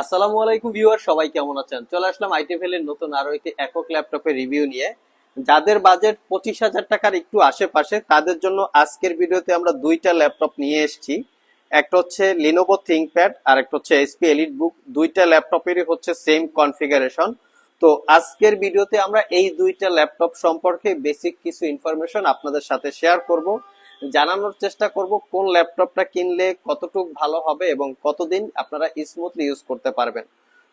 আসসালামু আলাইকুম ভিউয়ার, সবাই কেমন আছেন? চলে আসলাম আইটিভেল এর নতুন আরও একটি একক ল্যাপটপের রিভিউ নিয়ে। যাদের বাজেট পঁচিশ হাজার টাকার একটু আশেপাশে, তাদের জন্য আজকের ভিডিওতে আমরা দুইটা ল্যাপটপ নিয়ে এসেছি। একটা হচ্ছে লিনোভো থিংকপ্যাড আর একটা হচ্ছে এসপি এলিট বুক দুইটা ল্যাপটপেরই হচ্ছে সেম কনফিগারেশন তো আজকের ভিডিওতে আমরা এই দুইটা ল্যাপটপ সম্পর্কে বেসিক কিছু ইনফরমেশন আপনাদের সাথে শেয়ার করব। জানানোর চেষ্টা করব কোন ল্যাপটপটা কিনলে কতটুকু ভালো হবে এবং কতদিন আপনারা স্মুথলি ইউজ করতে পারবেন।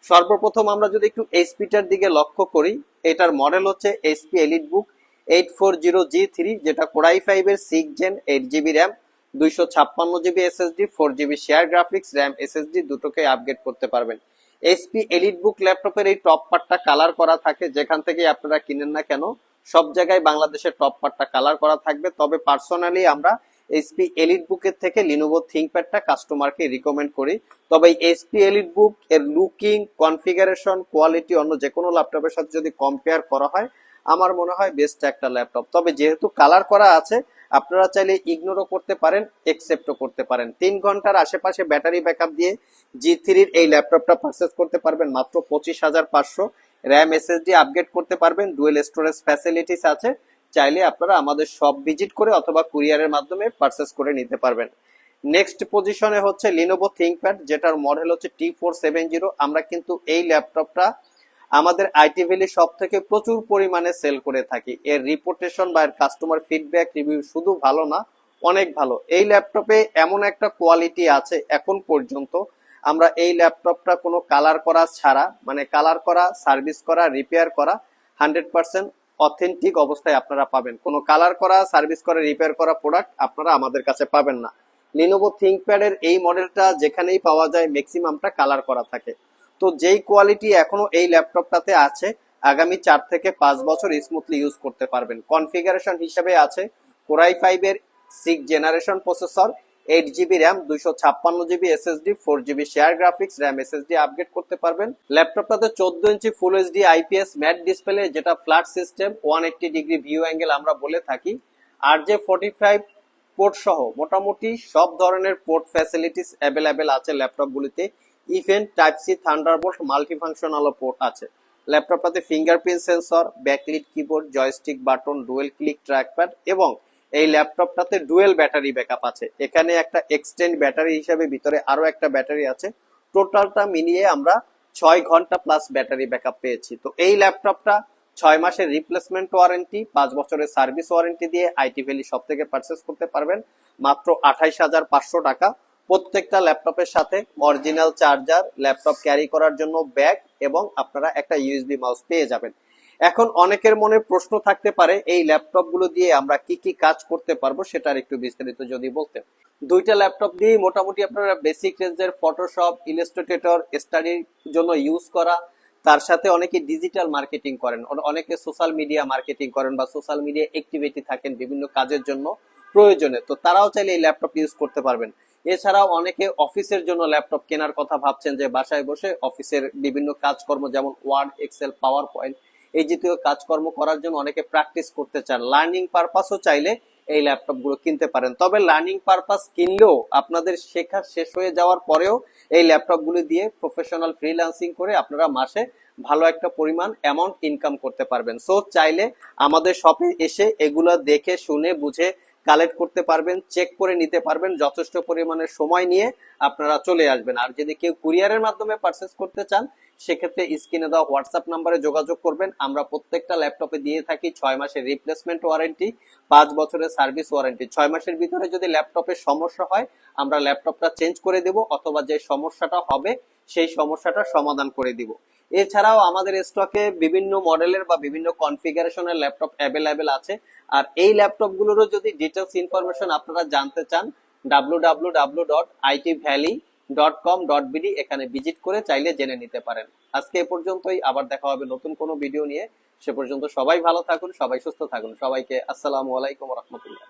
সর্বপ্রথম আমরা যদি একটু এইচপিটার দিকে লক্ষ্য করি, এটার মডেল হচ্ছে HP EliteBook eight four zero G three যেটা কোরাই ফাইভ এর six gen eight GB RAM দুইশো ছাপ্পান্ন GB SSD four GB share graphics RAM SSD দুটোকে আপগ্রেড করতে পারবেন। এইচপি এলিট বুক ল্যাপটপের এই টপ পার্টটা কালার করা থাকে, যেখান থেকে আপনারা কিনেন না কেন সব জায়গায় বাংলাদেশের টপ পার্টটা কালার করা থাকবে। তবে পার্সোনালি আমরা এইচপি এলিট বুকের থেকে লিনোভো থিংকপ্যাডটা কাস্টমারকে রিকমেন্ড করি। তবে এইচপি এলিট বুক এর লুকিং কনফিগারেশন কোয়ালিটি অন্য যে কোনো ল্যাপটপের সাথে যদি কম্পেয়ার করা হয়, আমার মনে হয় বেস্ট একটা ল্যাপটপ তবে যেহেতু কালার করা আছে, আপনারা চাইলে ইগনোরও করতে পারেন একসেপ্টও করতে পারেন। তিন ঘণ্টার আশেপাশে ব্যাটারি ব্যাকআপ দিয়ে জি থ্রির এই ল্যাপটপটা পারচেস করতে পারবেন মাত্র পঁচিশ হাজার পাঁচশো। র্যাম এসএসডি আপগ্রেড করতে পারবেন, ডুয়েল স্টোরেজ ফ্যাসিলিটিস আছে, চাইলে আপনারা আমাদের সব ভিজিট করে অথবা কুরিয়ারের মাধ্যমে পারচেস করে নিতে পারবেন। নেক্সট পজিশনে হচ্ছে লিনোভো থিংকপ্যাড যেটার মডেল হচ্ছে টি ফোর সেভেন জিরো আমরা কিন্তু এই ল্যাপটপটা আমাদের আইটি ভ্যালি সব থেকে প্রচুর পরিমাণে সেল করে থাকি। এর রিপোর্টেশন বা এর কাস্টমার ফিডব্যাক রিভিউ শুধু ভালো না, অনেক ভালো। এই ল্যাপটপে এমন একটা কোয়ালিটি আছে এখন পর্যন্ত আমরা এই ল্যাপটপটা কোনো কালার করা ছাড়া মানে কালার করা, সার্ভিস করা, রিপেয়ার করা, হান্ড্রেড পার্সেন্ট অথেন্টিক অবস্থায় আপনারা পাবেন। কোনো কালার করা, সার্ভিস করা, রিপেয়ার করা প্রোডাক্ট আপনারা আমাদের কাছে পাবেন না। লিনোভো থিংকপ্যাড এর এই মডেলটা যেখানেই পাওয়া যায় ম্যাক্সিমামটা কালার করা থাকে। তো যেই কোয়ালিটি এখনও এই ল্যাপটপটাতে আছে, আগামী চার থেকে পাঁচ বছর স্মুথলি ইউজ করতে পারবেন। কনফিগারেশন হিসেবে আছে কোরাই ফাইভ এর six generation processor eight GB RAM দুইশো ছাপ্পান্ন GB SSD four GB share graphics RAM SSD upgrade করতে পারবেন। ল্যাপটপটাতে চোদ্দ inch full HD IPS matte display যেটা flat system one eighty degree view angle আমরা বলে থাকি। আর যে ফোর্টি ফাইভ পোর্ট সহ মোটামুটি সব ধরনের পোর্ট ফ্যাসিলিটিস অ্যাভেলেবেল আছে ল্যাপটপগুলিতে ইভেন টাইপ সি থান্ডারবোল্ট মাল্টিফাংশনালও পোর্ট আছে। ল্যাপটপটাতে fingerprint sensor backlit keyboard joystick button dual click trackpad এবং এই ল্যাপটপটাতে ডুয়েল ব্যাটারি ব্যাকআপ আছে। এখানে একটা এক্সটেন্ড ব্যাটারি হিসেবে ভিতরে আরও একটা ব্যাটারি আছে। টোটালটা মিলিয়ে আমরা ছয় ঘণ্টা প্লাস ব্যাটারি ব্যাকআপ পেয়েছি। তো এই ল্যাপটপটা ছয় মাসের রিপ্লেসমেন্ট ওয়ারেন্টি পাঁচ বছরের সার্ভিস ওয়ারেন্টি দিয়ে আইটি ভ্যালি সব থেকে পারচেস করতে পারবেন। মাত্র আঠাইশ হাজার পাঁচশো টাকা। প্রত্যেকটা ল্যাপটপের সাথে অরিজিনাল চার্জার ল্যাপটপ ক্যারি করার জন্য ব্যাগ এবং আপনারা একটা ইউএসবি মাউস পেয়ে যাবেন। এখন অনেকের মনে প্রশ্ন থাকতে পারে, এই ল্যাপটপগুলো দিয়ে আমরা কি কি কাজ করতে পারব সেটার একটু বিস্তারিত যদি বলতেন। দুইটা ল্যাপটপ দিয়ে মোটামুটি আপনারা বেসিক রেঞ্জের ফটোশপ ইলাস্ট্রেটর স্টাডির জন্য ইউজ করা। তার সাথে অনেকে ডিজিটাল মার্কেটিং করেন অনেকে সোশ্যাল মিডিয়া মার্কেটিং করেন বা সোশ্যাল মিডিয়া অ্যাক্টিভিটি থাকেন বিভিন্ন কাজের জন্য প্রয়োজনে। তো তারাও চাইলে এই ল্যাপটপ ইউজ করতে পারবেন। এছাড়াও অনেকে অফিসের জন্য ল্যাপটপ কেনার কথা ভাবছেন যে বাসায় বসে অফিসের বিভিন্ন কাজকর্ম যেমন ওয়ার্ড এক্সেল পাওয়ার পয়েন্ট এই জাতীয় কাজকর্ম করার জন্য অনেকে প্র্যাকটিস করতে চান লার্নিং পারপাসও চাইলে এই ল্যাপটপগুলো কিনতে পারেন। তবে লার্নিং পারপাস কিনলেও আপনাদের শেখা শেষ হয়ে যাওয়ার পরেও এই ল্যাপটপগুলো দিয়ে প্রফেশনাল ফ্রিল্যান্সিং করে আপনারা মাসে ভালো একটা পরিমাণ অ্যামাউন্ট ইনকাম করতে পারবেন। সো চাইলে আমাদের শপে এসে এগুলো দেখে, শুনে, বুঝে কালেক্ট করতে পারবেন চেক করে নিতে পারবেন, যথেষ্ট পরিমাণের সময় নিয়ে আপনারা চলে আসবেন। আর যদি কেউ কুরিয়ারের মাধ্যমে পারচেস করতে চান সেক্ষেত্রে স্ক্রিনে দেওয়া হোয়াটসঅ্যাপ নাম্বারে যোগাযোগ করবেন। আমরা প্রত্যেকটা ল্যাপটপে দিয়ে থাকি ছয় মাসের রিপ্লেসমেন্ট ওয়ারেন্টি পাঁচ বছরের সার্ভিস ওয়ারেন্টি ছয় মাসের ভিতরে যদি ল্যাপটপের সমস্যা হয়, আমরা ল্যাপটপটা চেঞ্জ করে দেব, অথবা যে সমস্যাটা হবে, সেই সমস্যাটা সমাধান করে দিব। এছাড়াও আমাদের স্টকে বিভিন্ন মডেলের বা বিভিন্ন কনফিগারেশনের ল্যাপটপ অ্যাভেলেবেল আছে। আর এই ল্যাপটপগুলোরও যদি ডিটেলস ইনফরমেশন আপনারা জানতে চান W W W dot IT valley dot com dot BD এখানে ভিজিট করে চাইলে জেনে নিতে পারেন। আজকে এ পর্যন্তই, আবার দেখা হবে নতুন কোনো ভিডিও নিয়ে। সে পর্যন্ত সবাই ভালো থাকুন, সবাই সুস্থ থাকুন। সবাইকে আসসালামু আলাইকুম রহমতুল্লাহ।